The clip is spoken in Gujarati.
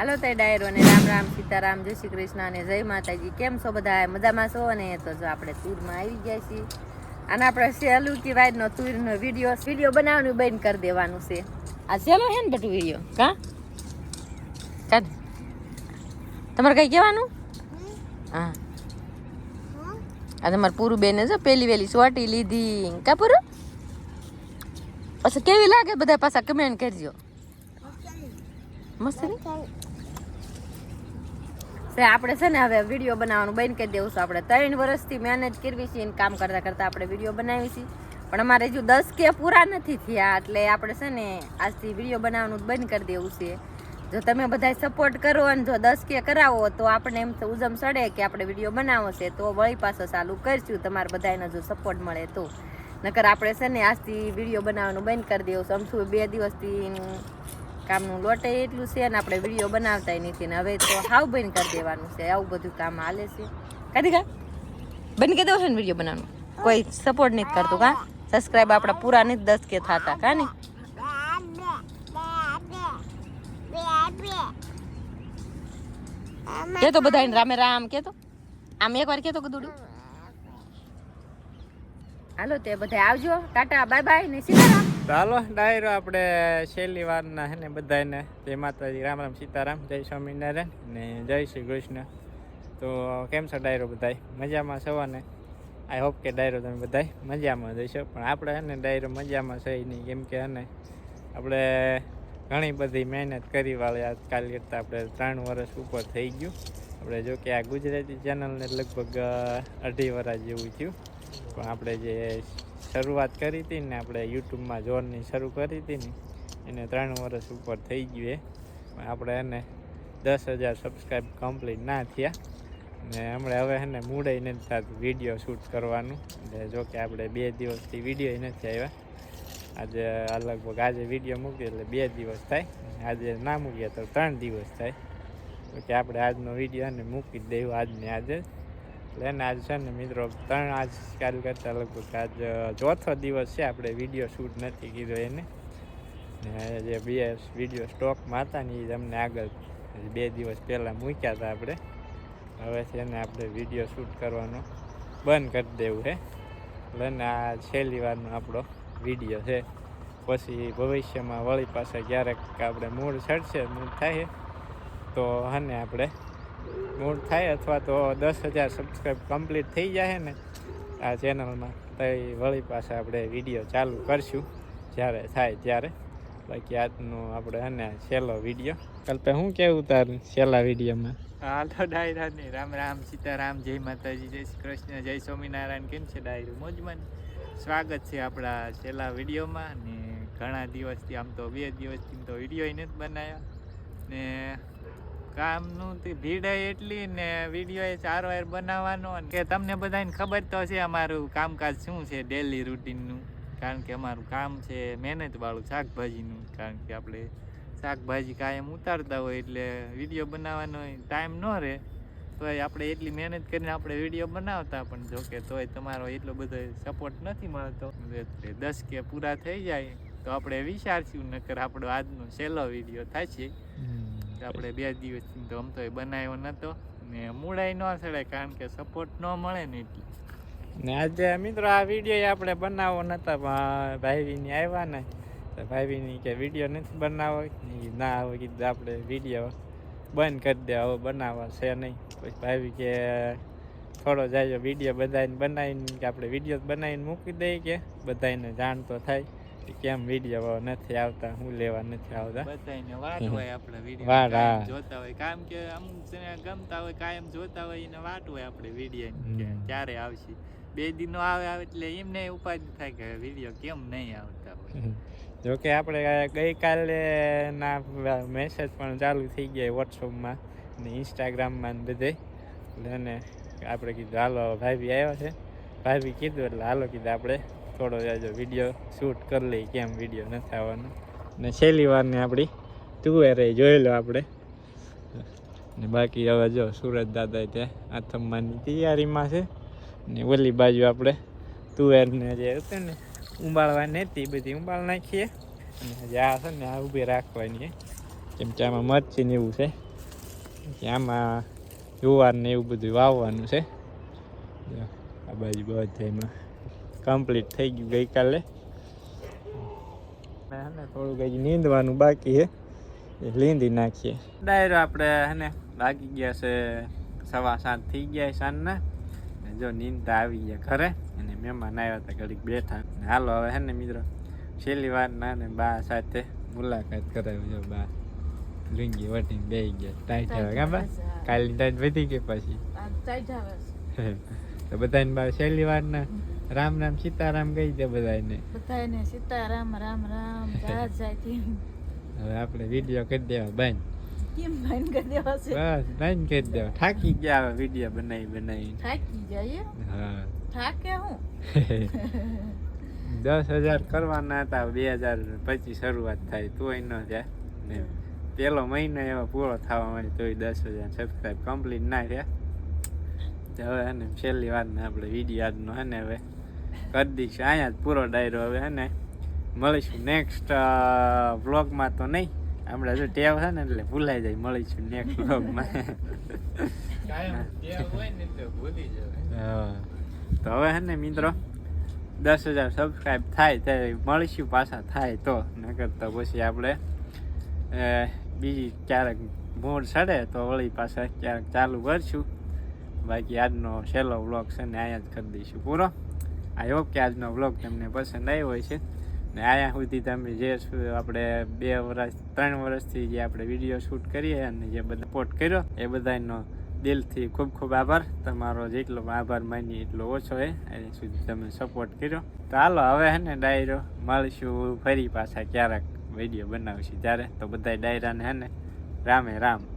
હાલો તે ડાયરો ને રામ રામ સીતારામ જય શ્રી કૃષ્ણ અને જય માતાજી. કેમ છો બધા મજામાં છો? અને તો જો આપણે તુરમાં આવી ગયા છીએ. અને આપણે સહેલું કે વાયદનો તુરનો વીડિયો. વીડિયો બનાવવાનું બંધ કરી દેવાનું છે. આ સહેલો હે ને બટુ વીડિયો? કા? કાઢ. તમારે કઈ કહેવાનું? હા. આ તમારે પૂરું બેને જો પેલી વેલી સોટી લીધી. કા પૂરું? પછી કેવી લાગે બધા પાછા કમેન્ટ કરજો. મસ્ત નહીં છે આપણે છે ને હવે વીડિયો બનાવવાનું બંધ કરી દેવું છે. આપણે ત્રણ વર્ષથી મહેનત કરવી છે અને કામ કરતા કરતાં આપણે વીડિયો બનાવી છીએ પણ અમારે હજુ દસ કે પૂરા નથી થયા, એટલે આપણે છે ને આજથી વીડિયો બનાવવાનું બંધ કરી દેવું છે. જો તમે બધા સપોર્ટ કરો અને જો દસ કે કરાવો, તો આપણે એમ તો ઉજમ સડે કે આપણે વીડિયો બનાવો છે. તો વળી પાછો ચાલુ કરશું, તમારે બધાને જો સપોર્ટ મળે તો. નકર આપણે છે ને આજથી વીડિયો બનાવવાનું બંધ કરી દેવું છે. અમથું બે દિવસથી કામનું લોટે એટલું છે અને આપણે વીડિયો બનાવતા નથી ને હવે તો હાવ બંધ કરી દેવાનું છે. આવું બધું કામ હાલે છે. કાઢી કા? બંધ કરી દેવું છે ને વીડિયો બનાવવાનું? કોઈ સપોર્ટ નથી કરતું કા? સબસ્ક્રાઈબ આપણા પૂરા નથી, દસ કે થતા, કા ને કે તો બધા રામે રામ કે તો આમ એક વાર કે તો કદુડું હાલો તે બધા આવજો. ટાટા, બાય બાય ને સીતારામ ચાલો ડાયરો આપણે છેલ્લી વારના હે ને બધાને જય માતાજી, રામ રામ, સીતારામ, જય સ્વામિનારાયણ ને જય શ્રી કૃષ્ણ. તો કેમ છો ડાયરો બધાય? મજામાં છો ને? આઈ હોપ કે ડાયરો તમે બધાય મજામાં જઈશો પણ આપણે હે ને ડાયરો મજામાં છે નહીં. કેમ કે ને આપણે ઘણી બધી મહેનત કરી વાળી આજકાલ કરતાં આપણે ત્રણ વર્ષ ઉપર થઈ ગયું. આપણે જો કે આ ગુજરાતી ચેનલને લગભગ અઢી વર્ષ જેવું થયું. પણ આપણે જે શરૂઆત કરી હતી ને આપણે યુટ્યુબમાં જોરની શરૂ કરી હતી ને, એને ત્રણ વર્ષ ઉપર થઈ ગયું એ. પણ આપણે એને દસ હજાર સબસ્ક્રાઈબ કમ્પ્લીટ ના થયા. ને હમણાં હવે એને મૂડે નથી થતું વીડિયો શૂટ કરવાનું. એટલે જો કે આપણે બે દિવસથી વીડિયો નથી આવ્યા આજે લગભગ આજે વીડિયો મૂકીએ એટલે બે દિવસ થાય. આજે ના મૂકીએ તો ત્રણ દિવસ થાય. કે આપણે આજનો વીડિયો એને મૂકી જ દેવું આજને આજે. એને આજ છે ને મિત્રો, ત્રણ આજ કાલ કરતાં લગભગ આજ ચોથો દિવસ છે આપણે વીડિયો શૂટ નથી કીધો એને. ને જે બે વીડિયો સ્ટોકમાં હતા ને એ તમને આગળ બે દિવસ પહેલાં મૂક્યા હતા આપણે. હવે છે ને આપણે વીડિયો શૂટ કરવાનો બંધ કરી દેવું છે. એને આ છેલ્લી વારનો આપણો વીડિયો છે. પછી ભવિષ્યમાં વળી પાસે ક્યારેક આપણે મૂળ ચડશે મૂળ થાય તો હને આપણે મૂળ થાય અથવા તો દસ હજાર સબસ્ક્રાઈબ કમ્પ્લીટ થઈ જાય ને, આ ચેનલમાં તો એ વળી પાછા આપણે વીડિયો ચાલુ કરશું, જ્યારે થાય ત્યારે. બાકી આજનો આપણે હે ને, છેલ્લો વીડિયો કલ્પે શું કેવું તાર છેલ્લા વિડીયોમાં હાલો ડાયરા ને રામ રામ, સીતારામ, જય માતાજી, જય શ્રી કૃષ્ણ, જય સ્વામિનારાયણ. કેમ છે ડાયરું? મોજમાં સ્વાગત છે આપણા છેલ્લા વિડીયોમાં ને ઘણા દિવસથી, આમ તો બે દિવસથી તો વીડિયો નથી બનાવ્યા. ને કામનું તે ભીડ એટલી ને વીડિયો એ ચાર વાર બનાવવાનો કે તમને બધાને ખબર તો છે અમારું કામકાજ શું છે ડેલી રૂટીનનું કારણ કે અમારું કામ છે મહેનતવાળું શાકભાજીનું. કારણ કે આપણે શાકભાજી કાયમ ઉતારતા હોય એટલે વીડિયો બનાવવાનો ટાઈમ ન રહે. તોય આપણે એટલી મહેનત કરીને આપણે વીડિયો બનાવતા પણ જો કે તોય તમારો એટલો બધો સપોર્ટ નથી મળતો. એટલે દસ કે પૂરા થઈ જાય તો આપણે વિચારશું નકર આપણો આજનો છેલ્લો વીડિયો થશે તો આપણે બે દિવસથી આમ એ બનાવ્યો નહોતો ને મૂળાઈ ન ચડે કારણ કે સપોર્ટ ન મળે ને એટલે. ને આજે મિત્રો આ વીડિયો આપણે બનાવવો નતા, પણ ભાઈની આવ્યા ને, તો ભાઈની કે વીડિયો નથી બનાવવો, ના આવે કીધું આપણે વીડિયો બંધ કરી દે, હવે બનાવવા છે નહીં. પછી ભાઈ કે થોડો જાય વીડિયો બધાને બનાવીને કે આપણે વીડિયો બનાવીને મૂકી દઈએ કે બધાને જાણ તો થાય. કેમ વીડિયો નથી આવતા? હું લેવા નથી આવતા. બધાને વાટ હોય આપણે વીડિયો જોતા હોય. કામ કે અમુક જણા ગમતા હોય કાયમ જોતા હોય એને વાટ હોય આપણે વીડિયો કે ક્યારે આવશે? બે દિનો આવે આવે એટલે એમને ઉપાધિ થાય કે વીડિયો કેમ નહીં આવતા હોય. જો કે આપણે ગઈકાલે ના મેસેજ પણ ચાલુ થઈ ગયા વોટ્સઅપમાં ને ઇન્સ્ટાગ્રામમાં ને બધે. એટલે આપણે કીધું હાલો ભાભી આવ્યા છે. ભાભી કીધું એટલે હાલો કીધું આપણે. થોડો જાજો વીડિયો શૂટ કરી લઈએ, કેમ વીડિયો નથી આવવાનો. ને છેલ્લી વારની આપણી તુવેરે જોઈ લો આપણે. ને બાકી હવે જો સુરત દાદા ત્યાં આથમવાની તૈયારીમાં છે. ને ઓલી બાજુ આપણે તુવેરને જે હતું ને ઉંબાળવાની હતી, બધી ઉંબાળ નાખીએ. અને હજી આ છે ને આ ઊભી રાખવાની. કેમ કે આમાં મરચી ને એવું છે. આમાં જુવાર એવું બધું વાવવાનું છે. આ બાજુ બધામાં કમ્પ્લીટ થઈ ગયું ગઈકાલે. ને થોડુંક હજી નીંદવાનું બાકી છે. એ લીંદી નાખીએ. ડાયરો આપણે હે ને લાગી ગયા છે સવા સાત થઈ ગયા સાંજના. જો નીંદતા આવી ગયા ઘરે અને મહેમાન આવ્યા હતા ઘડીક બેઠા. ને હાલો હવે હે ને મિત્રો છેલ્લી વાર ના ને બા સાથે મુલાકાત કરાવી. જો બા લુંગી વટીને બે ગયા. ટાઈટ આવે કા બા? કાલની ટાઈટ વધી ગઈ પછી? તો બધાને બા છેલ્લી વાર ના રામ રામ સીતારામ કહી દે બધાને બધાને સીતારામ રામ રામ જાત જયથી હવે આપણે વીડિયો કરી દેવા બંધ. કેમ ભાઈન કરી દેવા છે? બસ બંધ કરી દેવા. થાકી ગયા હવે વીડિયો બનાવી બનાવી થાકી જાય હા. થાકે હું? દસ હજાર કરવાના હતા બે હજાર પછી શરૂઆત થાય તોય ન થાય ને પેલો મહિનો એવો પૂરો થવા માંડે તોય દસ હજાર સબસ્ક્રાઈબ કમ્પ્લીટ ના થયા. હવે હે ને છેલ્લી વાર ને આપણે વીડિયો આજનો હે ને હવે કરી દઈશું અહીંયા જ પૂરો ડાયરો હવે હે ને. મળીશું નેક્સ્ટ વ્લોગમાં તો નહીં. આપણે જો ટેવ છે ને એટલે ભૂલાઈ જાય. મળીશું નેક્સ્ટ વ્લોગમાં તો. તો હવે હે ને મિત્રો દસ હજાર સબસ્ક્રાઈબ થાય ત્યારે મળીશું પાછા થાય તો. નકર તો પછી આપણે બીજી ક્યારેક મૂડ ચડે તો વળી પાછા ક્યારેક ચાલુ કરશું. બાકી આજનો છેલ્લો વ્લોગ છે ને અહીંયા જ કરી દઈશું. પૂરો? આઈ હોપ કે આજનો વ્લોગ તમને પસંદ આવ્યો હોય છે ને અહીંયા સુધી તમે જે આપણે બે વર્ષ ત્રણ વર્ષથી જે આપણે વીડિયો શૂટ કરીએ અને જે બધા સપોર્ટ કર્યો, એ બધાનો દિલથી ખૂબ ખૂબ આભાર. તમારો જેટલો આભાર માની એટલો ઓછો છે અહીં સુધી તમે સપોર્ટ કર્યો. તો હાલો, હવે હે ને ડાયરો મળીશું ફરી પાછા ક્યારેક વીડિયો બનાવશું ત્યારે. તો બધા ડાયરાને હે ને રામે રામ.